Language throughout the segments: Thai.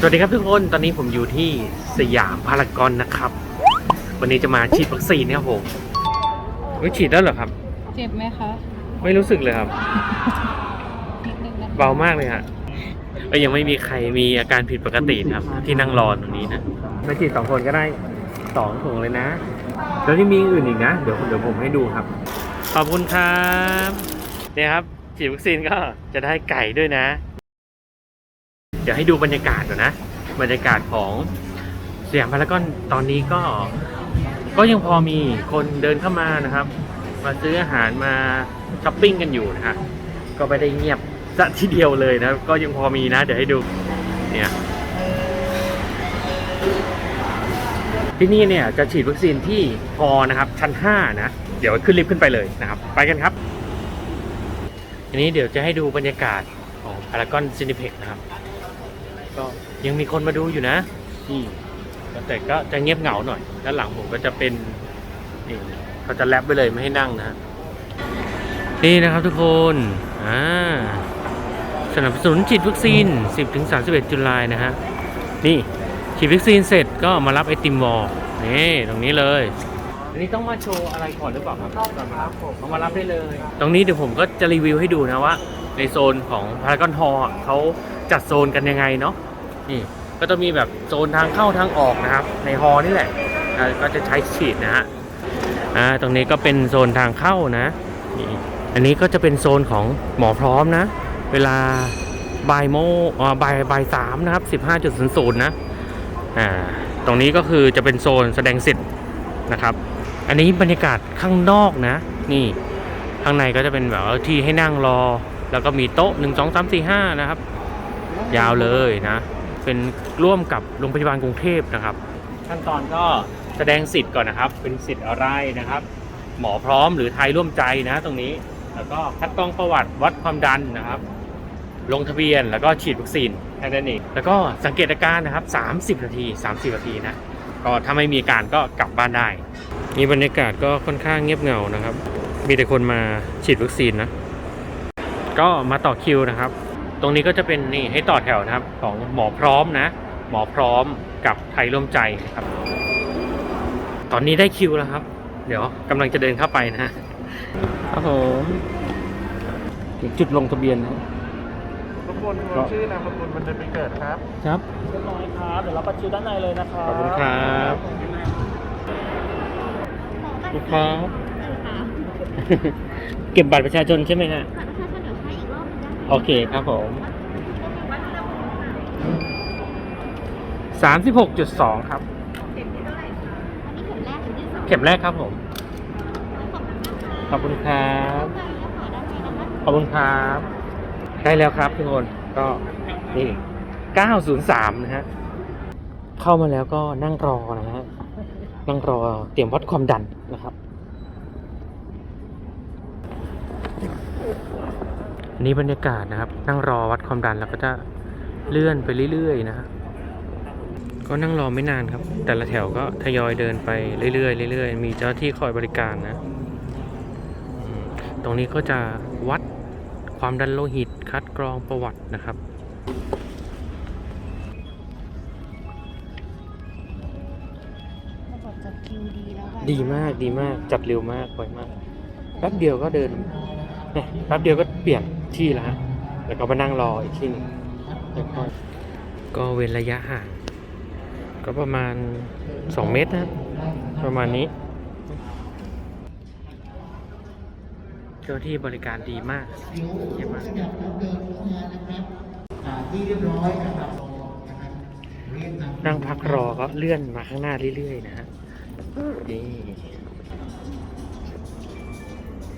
สวัสดีครับทุกคน ตอนนี้ผมอยู่ที่สยามพารากอนนะครับ วันนี้จะมาฉีดวัคซีนนะครับผมไม่ฉีดแล้วเหรอครับ เจ็บไหมคะไม่รู้สึกเลยครับ นิดนึงนะคะเบามากเลยฮะเอ้ยยังไม่มีใครมีอาการผิดปกตินะครับ ที่นั่งรอตรงนี้นะมาฉีดสองคนก็ได้สองถุงเลยนะ แล้วที่มีอื่นอีกนะ เดี๋ยวเดี๋ยวผมให้ดูครับ ขอบคุณครับ เนี่ยครับฉีดวัคซีนก็จะได้ไก่ด้วยนะเดี๋ยวให้ดูบรรยากาศก่อนนะ บรรยากาศของสยามพารากอนตอนนี้ก็ ก็ยังพอมีคนเดินเข้ามานะครับ มาซื้ออาหารมาช้อปปิ้งกันอยู่นะฮะก็ไม่ได้เงียบซะทีเดียวเลยนะก็ยังพอมีนะ เดี๋ยวให้ดูเนี่ยที่นี่เนี่ยจะฉีดวัคซีนที่พอนะครับชั้น 5 นะ เดี๋ยวขึ้นลิฟต์ขึ้นไปเลยนะครับ ไปกันครับทีนี้เดี๋ยวจะให้ดูบรรยากาศของพารากอนซินิเพ็กนะครับ ก็ยังมีคนมาดูอยู่นะนี่แต่ก็จะเงียบเหงาหน่อย ด้านหลังผมก็จะเป็นนี่เขาจะแลบไปเลยไม่ให้นั่งนะฮะนี่นะครับทุกคนอ่าสนับสนุนฉีดวัคซีน 10-31 จุลายนะฮะ นี่ฉีดวัคซีนเสร็จก็มารับไอติมวอลนี่ตรงนี้เลย อันนี้ต้องมาโชว์อะไรก่อนหรือเปล่าครับต้องครับผมเอามารับได้เลย ตรงนี้เดี๋ยวผมก็จะรีวิวให้ดูนะว่า ในโซนของพารากอนฮอลเขาจัดโซนกันยังไงเนาะ นี่ก็จะมีแบบโซนทางเข้าทางออกนะครับ ในฮอนี่แหละก็จะใช้ฉีดนะฮะอ่าตรงนี้ก็เป็นโซนทางเข้านะนี่อันนี้ก็จะเป็นโซนของหมอพร้อมนะ เวลาบ่ายโมอ่าบ่ายบ่ายสามนะครับสิบห้าจุดศูนย์ศูนย์นะอ่าตรงนี้ก็คือจะเป็นโซนแสดงสิทธิ์นะครับ อันนี้บรรยากาศข้างนอกนะ นี่ข้างในก็จะเป็นแบบที่ให้นั่งรอ แล้วก็มีโต๊ะหนึ่งสองสามสี่ห้านะครับ ยาวเลยนะ เป็นร่วมกับโรงพยาบาลกรุงเทพนะครับ ขั้นตอนก็แสดงสิทธิ์ก่อนนะครับ เป็นสิทธิ์อะไรนะครับ หมอพร้อมหรือไทยร่วมใจนะตรงนี้ แล้วก็คัดกรองประวัติวัดความดันนะครับ ลงทะเบียนแล้วก็ฉีดวัคซีนแค่นั้นเองแล้วก็สังเกตอาการนะครับ 30 นาที 30 นาทีนะก็ถ้าไม่มีอาการก็กลับบ้านได้นี่บรรยากาศก็ค่อนข้างเงียบเหงานะครับ มีแต่คนมาฉีดวัคซีนนะ ก็มาต่อคิวนะครับ ตรงนี้ก็จะเป็นนี่ให้ต่อแถวนะครับ ของหมอพร้อมนะ หมอพร้อมกับไทยร่วมใจนะครับ ตอนนี้ได้คิวแล้วครับ เดี๋ยวกำลังจะเดินเข้าไปนะฮะครับผมถึงจุดลงทะเบียนนะรบกวนรวมชื่อนามสกุลวันเดือนปีเกิดครับ ครับเรียบร้อยครับ เดี๋ยวเราประชิวด้านในเลยนะครับขอบคุณครับขอบคุณครับเก็บบัตรประชาชนใช่ไหมฮะ โอเคครับผมสามสิบหกจุดสองครับ เข็มแรกครับผม ขอบคุณครับ ขอบคุณครับ ได้แล้วครับทุกคน ก็นี่903นะฮะ เข้ามาแล้วก็นั่งรอนะฮะ นั่งรอเตรียมวัดความดันนะครับ อันนี้บรรยากาศนะครับ นั่งรอวัดความดันแล้วก็จะเลื่อนไปเรื่อยๆนะฮะก็นั่งรอไม่นานครับ แต่ละแถวก็ทยอยเดินไปเรื่อยๆเรื่อยๆมีเจ้าหน้าที่คอยบริการนะอืมตรงนี้ก็จะวัดความดันโลหิตคัดกรองประวัตินะครับระบบจัดคิวดีแล้วค่ะดีมากดีมากจัดเร็วมากไวมากแป๊บเดียวก็เดิน เนี่ยแป๊บเดียวก็เปลี่ยนที่แล้วฮะแล้วก็มานั่งรออีกที่หนึงแล้วก็ก็เว้นระยะห่างก็ประมาณ 2 เมตรนะประมาณนี้ เจ้าที่บริการดีมากเยี่ยมมากนั่งพักรอก็เลื่อนมาข้างหน้าเรื่อย ๆ นะฮะนี่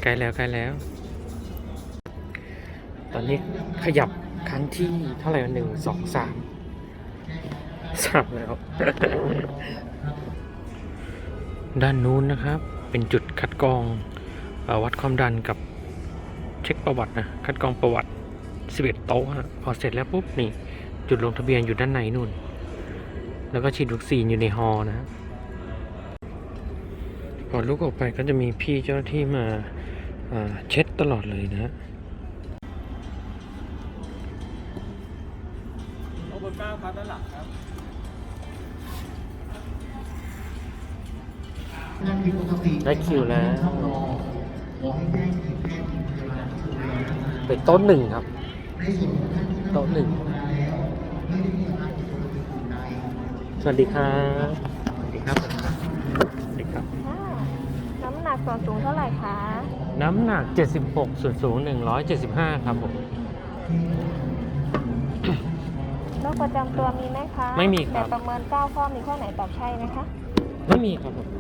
ใกล้แล้วใกล้แล้ว ตอนนี้ขยับครั้งที่เท่าไหร่หนึ่งสองสามสามแล้ว ด้านนู้นนะครับ เป็นจุดคัดกรองวัดความดันกับเช็คประวัตินะ คัดกรองประวัติ11โต๊ะฮะพอเสร็จแล้วปุ๊บนี่ จุดลงทะเบียนอยู่ด้านในนู่น แล้วก็ฉีดวัคซีนอยู่ในฮอลนะ พอลุกออกไปก็จะมีพี่เจ้าหน้าที่มาเช็ดตลอดเลยนะ ผิดปกติได้คิวแล้ว เข้ารอขอให้แจ้งทีมแพทย์ทีมพยาบาลที่ดูแลนะครับเป็นโต๊ะหนึ่งครับ ในส่วนของท่านที่นั่งโต๊ะหนึ่งมาแล้วไม่ได้มีอาการผิดปกติอื่นใด สวัสดีครับสวัสดีครับ สวัสดีครับ ค่ะน้ำหนักส่วนสูงเท่าไหร่คะ น้ำหนัก 76 ส่วนสูง 175 ครับผม โรคประจำตัวมีไหมคะไม่มีครับ แต่ประเมิน 9 ข้อมีข้อไหนตอบใช่ไหมคะ ไม่มีครับผม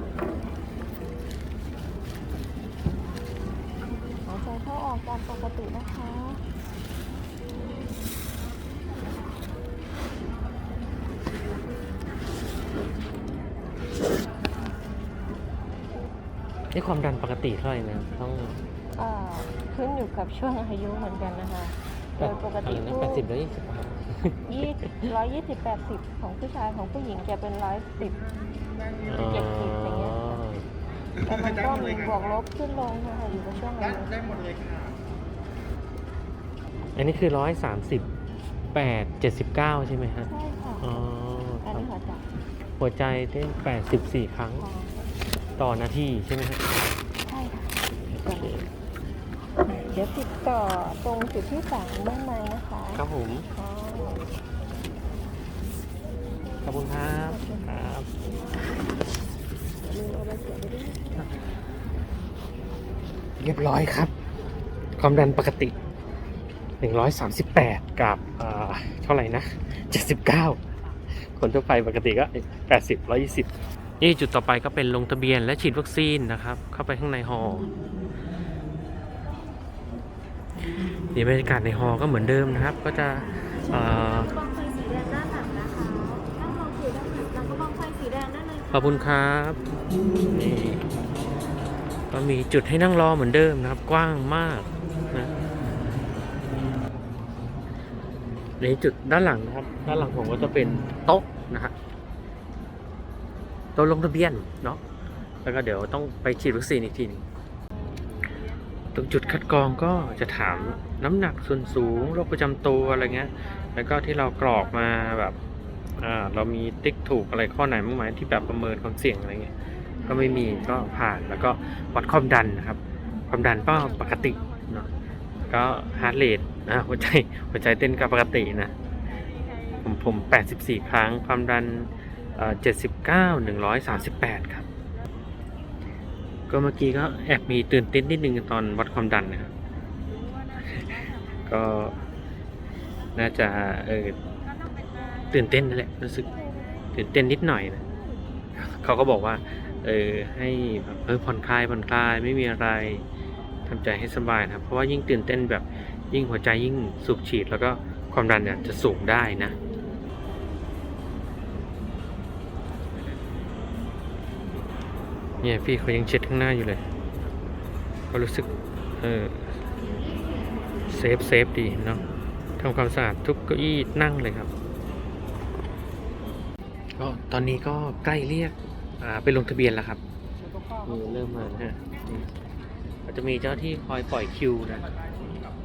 ออกตามปกตินะคะนี่ความดันปกติเท่าไหร่นะต้องเอ่อขึ้นอยู่กับช่วงอายุเหมือนกันนะคะ โดยปกติอะไรนะผู้แปดสิบแล้วยี่สิบยี่ร้อยยี่สิบแปดสิบของผู้ชายของผู้หญิงจะเป็นร้อยสิบเจ็ดสิบอย่างเงี้ยค่ะ แต่มันก็มีบวกลบขึ้นลงนะคะอยู่กับช่วงอายุได้หมดเลยค่ะอันนี้คือร้อยสามสิบแปดเจ็ดสิบเก้าใช่ไหมฮะ ใช่ค่ะอ๋ออันครับนี้หัวใจหัวใจเต้นแปดสิบสี่ครั้งค่ะต่อนาทีใช่ไหมฮะใช่ค่ะเดี๋ยวติดต่อตรงจุดที่สามด้านในนะคะครับผม อ๋อ ขอบคุณครับ ครับลืม เรียบร้อยครับ ความดันปกติ 138 กับอ่าเท่าไหร่นะ 79 คนทั่วไปปกติก็ 80 120 นี่จุดต่อไปก็เป็นลงทะเบียนและฉีดวัคซีนนะครับ เข้าไปข้างในฮอนี่บรรยากาศในฮอก็เหมือนเดิมนะครับ ก็จะ ขอบคุณครับนี่ก็มีจุดให้นั่งรอเหมือนเดิมนะครับ กว้างมากนะในจุดด้านหลังนะครับ ด้านหลังผมก็จะเป็นโต๊ะนะฮะโต๊ะลงทะเบียนเนาะแล้วก็เดี๋ยวต้องไปฉีดวัคซีนอีกทีหนึงตรงจุดคัดกรองก็จะถามน้ำหนักส่วนสูงโรคประจำตัวอะไรเงี้ย แล้วก็ที่เรากรอกมาแบบ อ่าเรามีติ๊กถูกอะไรข้อไหนบ้างไหมที่แบบประเมินความเสี่ยงอะไรเงี้ยก็ไม่มีก็ผ่านแล้วก็วัดความดันนะครับ ความดันก็ปกติเนาะก็ฮาร์ดเรทนะหัวใจหัวใจเต้นก็ปกตินะผมผม 84 ครั้ง ความดันเอ่อ79 138ครับ ก็เมื่อกี้ก็แอบมีตื่นเต้นนิดนึงตอนวัดความดันนะครับ ก็น่าจะเออ ตื่นเต้นนั่นแหละรู้สึกตื่นเต้นนิดหน่อยนะเขาก็บอกว่า เออให้แบบเออผ่อนคลายผ่อนคลายไม่มีอะไรทำใจให้สบายนะเพราะว่ายิ่งตื่นเต้นแบบยิ่งหัวใจยิ่งสูบฉีด แล้วก็ความดันเนี่ยจะสูงได้นะเนี่ยพี่เขายังเช็ดข้างหน้าอยู่เลย ก็รู้สึก เออเซฟเซฟดีเนาะทำความสะอาดทุกเก้าอี้นั่งเลยครับ ก็ตอนนี้ก็ใกล้เรียกไปลงทะเบียนแล้วครับเริ่มมาฮะก็จะมีเจ้าที่คอยปล่อยคิวนะ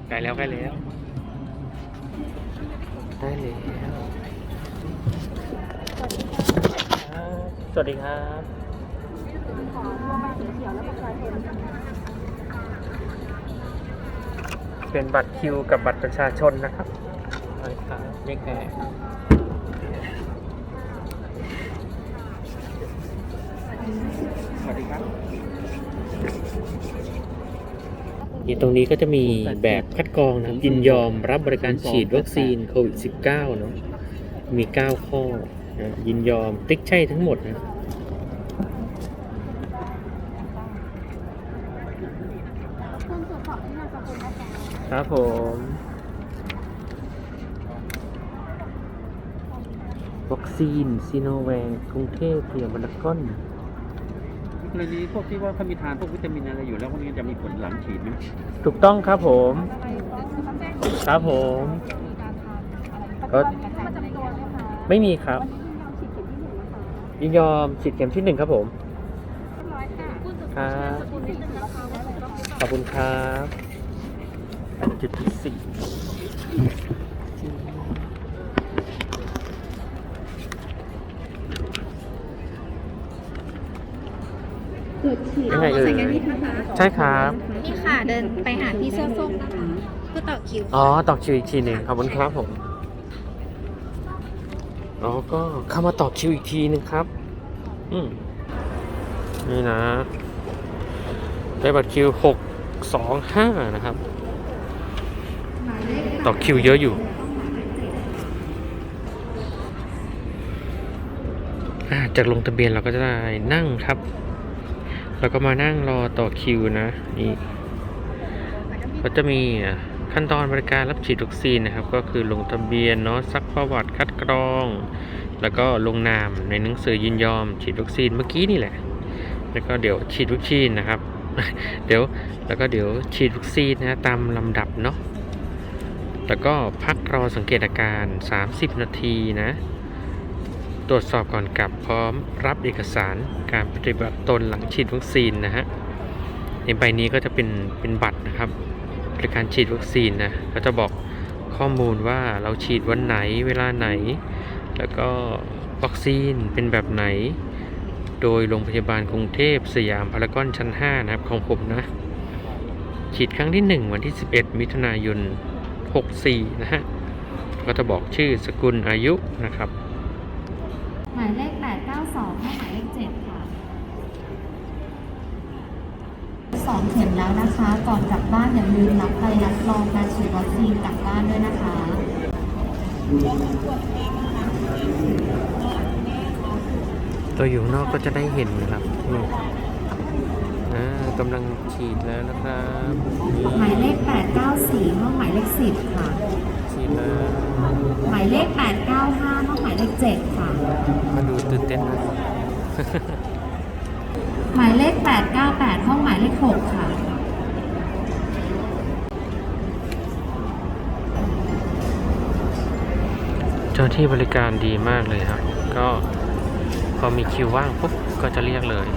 ใกล้แล้วใกล้แล้วได้แล้วสวัสดีครับเป็นบัตรคิวกับบัตรประชาชนนะครับใช่ครับเลขแค่ สวัสดีครับนี่ตรงนี้ก็จะมีแบบคัดกรองนะครับยินยอมรับบริการฉีดวัคซีนโควิด -19 เนาะมี 9 ข้อนะยินยอมติ๊กใช่ทั้งหมดนะครับผมวัคซีนซีโนแวคกรุงเทพเพียงบรรก้อน กรณีพวกที่ว่าเขามีทานพวกวิตามินอะไรอยู่แล้วพวกนี้จะมีผลหลังฉีดไหมถูกต้องครับผม ครับผม ก็ ไม่มีครับ ยินยอมฉีดเข็มที่หนึ่งครับผม ครับ ขอบคุณครับจุดที่สี่ ยังไงเอ่ยใช่ครับ นี่ค่ะเดินไปหาพี่เสื้อส้มนะคะเพื่อต่อคิวอ๋อต่อคิวอีกทีหนึ่งขอบคุณครับผมแล้วก็เข้ามาต่อคิวอีกทีหนึ่งครับ อืมนี่นะ ได้บัตรคิวหกสองห้านะครับ ต่อคิวเยอะอยู่อ่าจากลงทะเบียนเราก็จะได้นั่งครับ แล้วก็มานั่งรอต่อคิวนะนี่ก็จะมีอะขั้นตอนบริการรับฉีดวัคซีนนะครับ ก็คือลงทะเบียนเนาะซักประวัติคัดกรอง แล้วก็ลงนามในหนังสือยินยอม ฉีดวัคซีนเมื่อกี้นี่แหละ แล้วก็เดี๋ยวฉีดวัคซีนนะครับ เดี๋ยวแล้วก็เดี๋ยวฉีดวัคซีนนะตามลำดับเนาะแล้วก็พักรอสังเกตอาการ 30 นาทีนะ ตรวจสอบก่อนกลับพร้อมรับเอกสารการปฏิบัติตนหลังฉีดวัคซีนนะฮะในใบนี้ก็จะเป็นเป็นบัตรนะครับบริการฉีดวัคซีนนะก็จะบอกข้อมูลว่าเราฉีดวันไหนเวลาไหน แล้วก็วัคซีนเป็นแบบไหน โดยโรงพยาบาลกรุงเทพสยามพารากอนชั้น 5 นะครับของผมนะ ฉีดครั้งที่ 1 วันที่ 11 มิถุนายน 64 นะฮะ ก็จะบอกชื่อสกุลอายุนะครับ หมายเลข 892ให้หมายเลข 7 ค่ะสองเข็มแล้วนะคะ ก่อนกลับบ้านอย่าลืมรับใบรับรองการฉีดวัคซีนกลับบ้านด้วยนะคะตัวอยู่ข้างนอกก็จะได้เห็นนะครับนี่อ่ากำลังฉีดแล้วนะครับ หมายเลข 894 ห้องหมายเลข 10 ค่ะ ฉีดแล้ว หมายเลข 895 ห้องหมายเลข7ค่ะ มาดูตื่นเต้นนะหมายเลข 898 ห้องหมายเลข 6 ค่ะ เจ้าที่บริการดีมากเลยครับ ก็พอมีคิวว่างปุ๊บก็จะเรียกเลย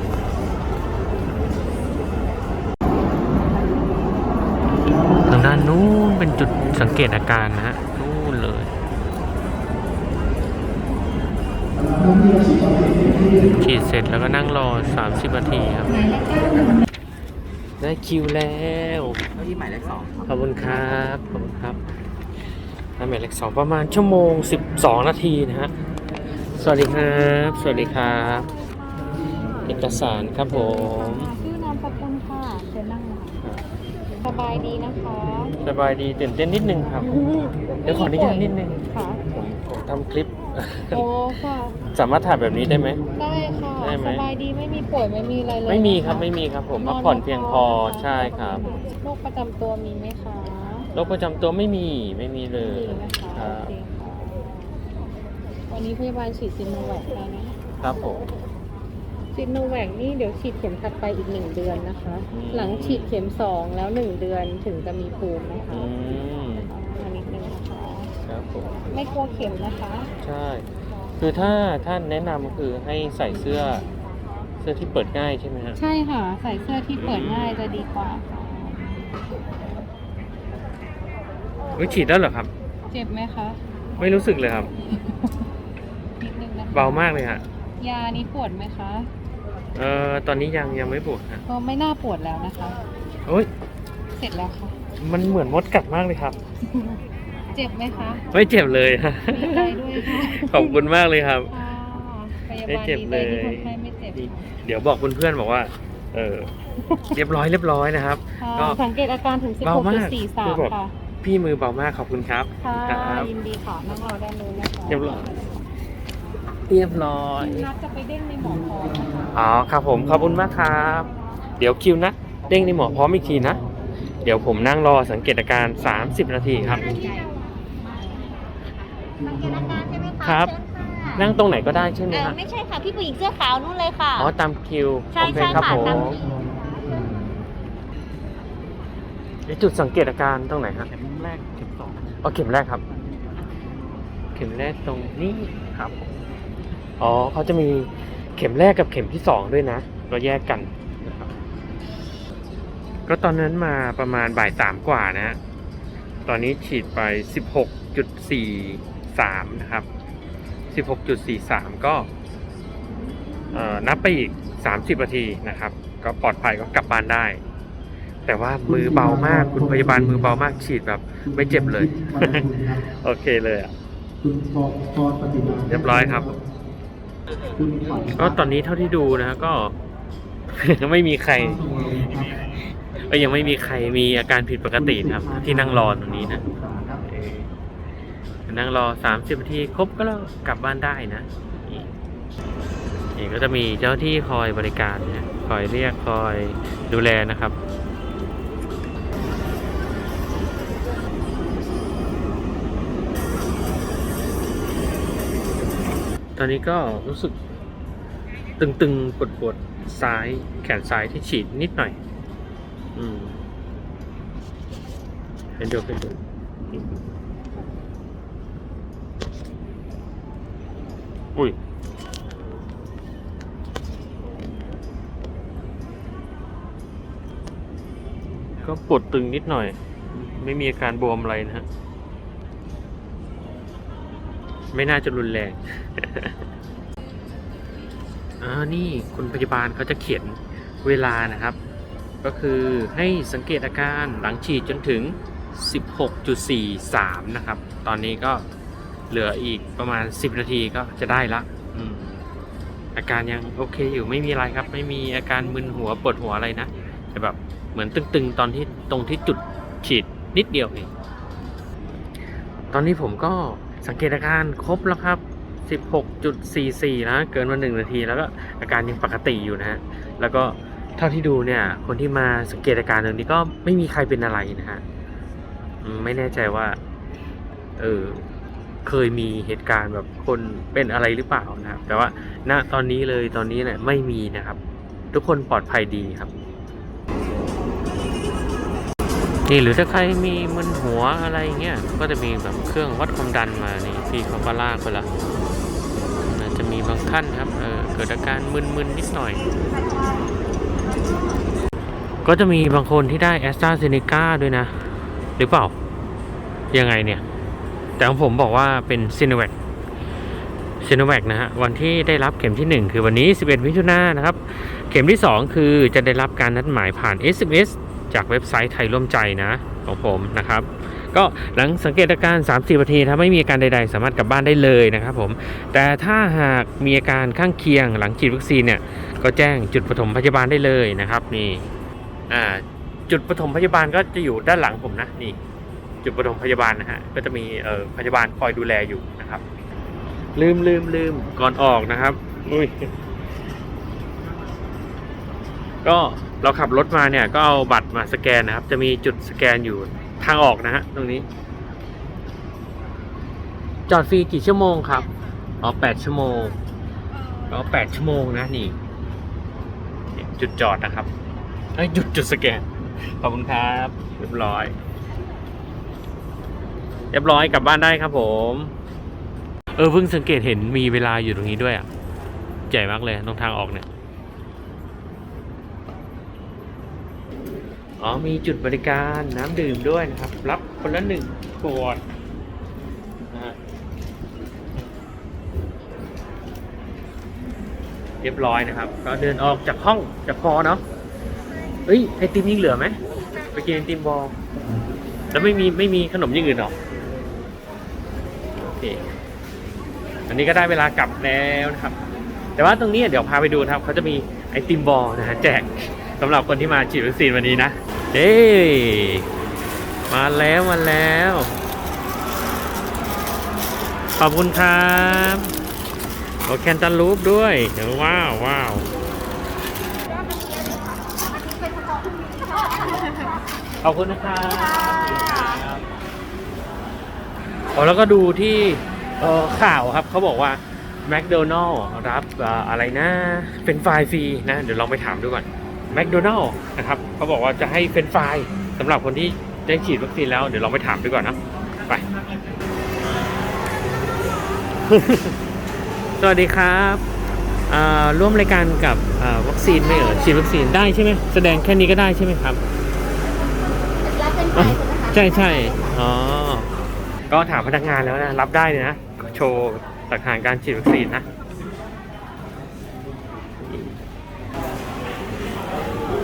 ทางด้านนู้นเป็นจุดสังเกตอาการนะฮะ ฉีดเสร็จแล้วก็นั่งรอ 30นาทีครับหมายเลข91ได้คิวแล้วเก้าอี้หมายเลขสองขอบคุณครับขอบคุณครับได้หมายเลขสองประมาณชั่วโมง 12 นาทีนะฮะสวัสดีครับ สวัสดีครับ เอกสารครับผม ชื่อนามสกุลค่ะเชิญนั่งค่ะส บายดีนะคะสบายดีตื่นเต้นนิดนึงครับ เดี๋ยวขออนุญาตนิดนึง ค่ะผมผมทำคลิป โอ้ค่ะ สามารถถ่ายแบบนี้ได้ไหม ได้ค่ะ ได้ไหม สบายดีไม่มีป่วยไม่มีอะไรเลยไม่มีครับนะะไม่มีครับ ผมพักผ่อนเพียงพอใช่ครับโรคประจำตัวมีไหมคะโรคประจำตัวไม่มีไม่มีเลมียนะคะครัโอบเคค่ะวันนี้พยาบาลฉีดซิโนแวคแล้วนะครับผม ซิโนแวคนี่เดี๋ยวฉีดเข็มถัดไปอีกหนึ่งเดือนนะคะ อืม หลังฉีดเข็มสองแล้วหนึ่งเดือนถึงจะมีภูมินะคะอืมอันนิดนึงนะคะ ครับผมไม่กลัวเข็มนะคะ ใช่ คือถ้าท่านแนะนำคือให้ใส่เสื้อเสื้อที่เปิดง่ายใช่ไหมฮะ ใช่ค่ะ ใส่เสื้อที่เปิดง่ายจะดีกว่าค่ะเฮ้ยฉีดแล้วเหรอครับ เจ็บไหมคะ ไม่รู้สึกเลยครับ นิดนึงนะคะเบามากเลยฮะ ยานี้ปวดไหมคะ เอ่อตอนนี้ยังยังไม่ปวดฮะก็ไม่น่าปวดแล้วนะคะโอ้ย เสร็จแล้วค่ะ มันเหมือนมดกัดมากเลยครับ เจ็บไหมคะไม่เจ็บเลยฮะดีใจด้วยค่ะขอบคุณมากเลยครับ ค่ะพยาไม่บาลเจ็บดีเลใจยที่คนไข้ไม่เจ็บเดี๋ยวบอกเพื่อนๆบอกว่า เออ เรียบร้อยเรียบร้อยนะครับ ค่ะก็สังเกตอาการถึง เบามากคือแบบ 16.43 ค่ะ พี่มือเบามากขอบคุณครับ ค่ะครับยินดีค่ะ นั่งรอด้านนู้นนะคะ เรียบร้อย เรียบร้อย นัดจะไปเด้งในหมอพร้อมนะคะอ๋อครับผมขอบคุณมากครับ เดี๋ยวคิวนะเด้งในหมอพร้อมอีกทีนะ เดี๋ยวผมนั่งรอสังเกตอาการ 30 นาทีครับ สังเกตอาการใช่ไหมคะครับ เชิญค่ะนั่งตรงไหนก็ได้ใช่ไหมเออครับไม่ใช่ค่ะ พี่ผู้หญิงเสื้อขาวนู่นเลยค่ะ อ๋อตามคิวใช่โอเคใช่ครับค่ะผมตามเดี๋ยวจุดสังเกตอาการตรงไหนฮะเข็มแรกเข็มสองอ๋อเข็มแรกครับ เข็มแรกตรงนี้ครับ อ๋อเขาจะมีเข็มแรกกับเข็มที่สองด้วยนะ ก็แยกกันนะครับก็ตอนนั้นมาประมาณบ่ายสามกว่านะฮะตอนนี้ฉีดไป 16.43 นะครับ 16.43 ก็เอ่อนับไปอีก 30นาทีนะครับก็ก็ปลอดภัยก็กลับบ้านได้ แต่ว่ามือเบามากคุณพยาบาลมือเบามากฉีดแบบไม่เจ็บเลย โอเคเลยอะคุณปอปอนปฏิบัติเรียบร้อยครับคุณขวัญ ก็ตอนนี้เท่าที่ดูนะก็ ไม่มีใครก็ยังไม่มีใครมีอาการผิดปกตินะครับ ที่นั่งรอตรงนี้นะนั่งรอสามสิบนาทีครบก็แล้วกลับบ้านได้นะนี่ก็จะมีเจ้าหน้าที่คอยบริการนะคอยเรียกคอยดูแลนะครับ ตอนนี้ก็รู้สึกตึงๆปวดปวดๆซ้ายแขนซ้ายที่ฉีดนิดหน่อย อืมเห็นดูเห็นดูอุ้ยก็ปวดตึงนิดหน่อย ไม่มีอาการบวมอะไรนะฮะ ไม่น่าจะรุนแรงอ่านี่คุณพยาบาลเขาจะเขียนเวลานะครับ ก็คือให้สังเกตอาการหลังฉีดจนถึง 16.43 นะครับ ตอนนี้ก็เหลืออีกประมาณ 10 นาทีก็จะได้ละอืมอาการยังโอเคอยู่ไม่มีอะไรครับ ไม่มีอาการมึนหัวปวดหัวอะไรนะแต่แบบเหมือนตึงๆ ตอนที่ตรงที่จุดฉีดนิดเดียวเอง ตอนนี้ผมก็ สังเกตอาการครบแล้วครับ 16.44 นะ เกินมา1นาที แล้วก็อาการยังปกติอยู่นะฮะ แล้วก็เท่าที่ดูเนี่ย คนที่มาสังเกตอาการตรงนี้ก็ไม่มีใครเป็นอะไรนะฮะ ไม่แน่ใจว่า เออเคยมีเหตุการณ์แบบคนเป็นอะไรหรือเปล่านะครับ แต่ว่าณตอนนี้เลยตอนนี้เนี่ยไม่มีนะครับ ทุกคนปลอดภัยดีครับ นี่หรือถ้าใครมีมึนหัวอะไรเงี้ยก็จะมีแบบเครื่องวัดความดันมานี่พี่เขาก็ลากไปละจะมีบางท่านครับเออเกิดอาการมึนๆนิดหน่อย ก็จะมีบางคนที่ได้แอสตราเซเนกาด้วยนะ หรือเปล่า ยังไงเนี่ย แต่ของผมบอกว่าเป็นซีโนแวคซีโนแวคนะฮะ วันที่ได้รับเข็มที่ 1 คือวันนี้ 11มิถุนายนนะครับ เข็มที่ 2 คือจะได้รับการนัดหมายผ่าน SMS จากเว็บไซต์ไทยร่วมใจนะของผมนะครับ ก็หลังสังเกตอาการ3-4นาทีถ้าไม่มีอาการใด ๆ สามารถกลับบ้านได้เลยนะครับผมแต่ถ้าหากมีอาการข้างเคียงหลังฉีดวัคซีนเนี่ยก็แจ้งจุดปฐมพยาบาลได้เลยนะครับนี่อ่าจุดปฐมพยาบาลก็จะอยู่ด้านหลังผมนะนี่ จุดปฐมพยาบาลนะฮะก็จะมีเอ่อพยาบาลคอยดูแลอยู่นะครับ ลืมลืมลืมก่อนออกนะครับอุ้ย ก็เราขับรถมาเนี่ยก็เอาบัตรมาสแกนนะครับ จะมีจุดสแกนอยู่ทางออกนะฮะตรงนี้ จอดฟรีกี่ชั่วโมงครับอ๋อแปดชั่วโมงอ๋อแปดชั่วโมงนะนี่ จุดจอดนะครับไอ้จุดจุดสแกนขอบคุณครับเรียบร้อย เรียบร้อยกลับบ้านได้ครับผม เออเพิ่งสังเกตเห็นมีเวลาอยู่ตรงนี้ด้วยอะใหญ่มากเลยตรงทางออกเนี่ย อ๋อมีจุดบริการน้ำดื่มด้วยนะครับ รับคนละหนึ่งขวดนเรียบร้อยนะครับ ก็เดินออกจากห้องจากพอเนาะเอ้ยไอติมยังเหลือไหมไปกินไอติมบอลแล้วไม่มีไม่มีขนมอย่างอื่นหรอโอเคอันนี้ก็ได้เวลากลับแล้วนะครับ แต่ว่าตรงนี้เดี๋ยวพาไปดูนะครับเขาจะมีไอติมบอลนะฮะแจกสำหรับคนที่มาฉีดวัคซีนวันนี้นะ เอ้มาแล้วมาแล้ว ขอบคุณครับโอแคนตันลูปด้วยว้าวว้าวขอบคุณนะครับอ๋อแล้วก็ดูที่ข่าวครับเขาบอกว่าแมคโดนัลล์รับอะไรนะ เป็นไฟฟรีนะ เดี๋ยวลองไปถามดูก่อน แมคโดนัลล์นะครับเขาบอกว่าจะให้เป็นไฟล์สำหรับคนที่ได้ฉีดวัคซีนแล้ว เดี๋ยวลองไปถามดูก่อนนะ ไป สวัสดีครับอ่าร่วมรายการกับอ่าวัคซีนไหม่เอ่ยฉีดวัคซีนได้ใช่ไหมแสดงแค่นี้ก็ได้ใช่ไหมครับรับเป็นไฟใช่ไหมคะใช่ใช่อ๋อก็ถามพนักงานแล้วนะ รับได้เลยนะ โชว์หลักฐานการฉีดวัคซีนนะ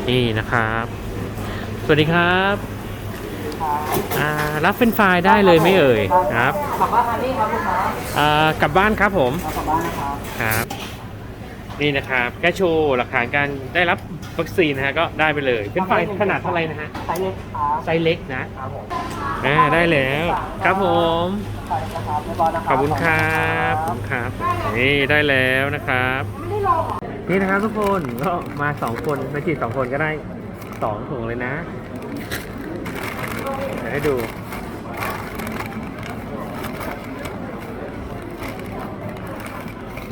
นี่นะครับ สวัสดีครับอ่ารับเป็นไฟรายได้เลยไหม่เอ่ยครับ กลับบ้านทันนี่ครับลูกค้าอ่ากลับบ้านครับผมกลับบ้านนะครับครับ นี่นะครับแค่โชว์หลักฐานการได้รับวัคซีนนะฮะก็ได้ไปเลยเป็นไฟรายขนาดเท่าไหร่นะฮะไซส์เล็กครับไซส์เล็กนะครับผมอ่าได้แล้วครับผมใส่นะครับเรียบร้อยนะคขรับอบคุณครับขอบคุณครับนี่ได้แล้วนะครับ นี่นะครับทุกคนก็มาสองคนมาฉีดสองคนก็ได้สองถุงเลยนะเดี๋ยวให้ดู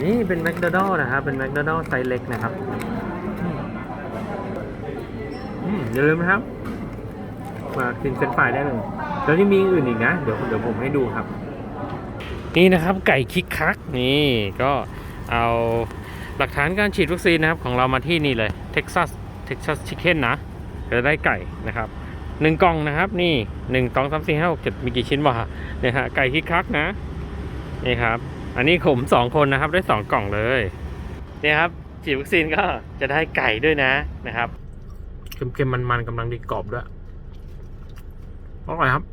นี่เป็นแมคโดนัลล์นะครับ เป็นแมคโดนัลล์ไซส์เล็กนะครับอืมอย่าลืมนะครับ มากินเฟรนฟรายได้เลยแล้วที่มีอื่นอีกนะ เดี๋ยวเดี๋ยวผมให้ดูครับ นี่นะครับไก่คิกคัก นี่ก็เอา หลักฐานการฉีดวัคซีนนะครับของเรามาที่นี่เลยเท็กซัสเท็กซัสชิคเก้นนะจะได้ไก่นะครับหนึ่งกล่องนะครับ นี่หนึ่งสองสามสี่ห้าหกเจ็ดมีกี่ชิ้นวะเนี่ยฮะไก่คิกคักนะนี่ครับ อันนี้ผมสองคนนะครับได้สองกล่องเลยเนี่ยครับฉีดวัคซีนก็จะได้ไก่ด้วยนะนะครับเค็มๆมันๆกำลังดีกรอบด้วยอร่อยครับ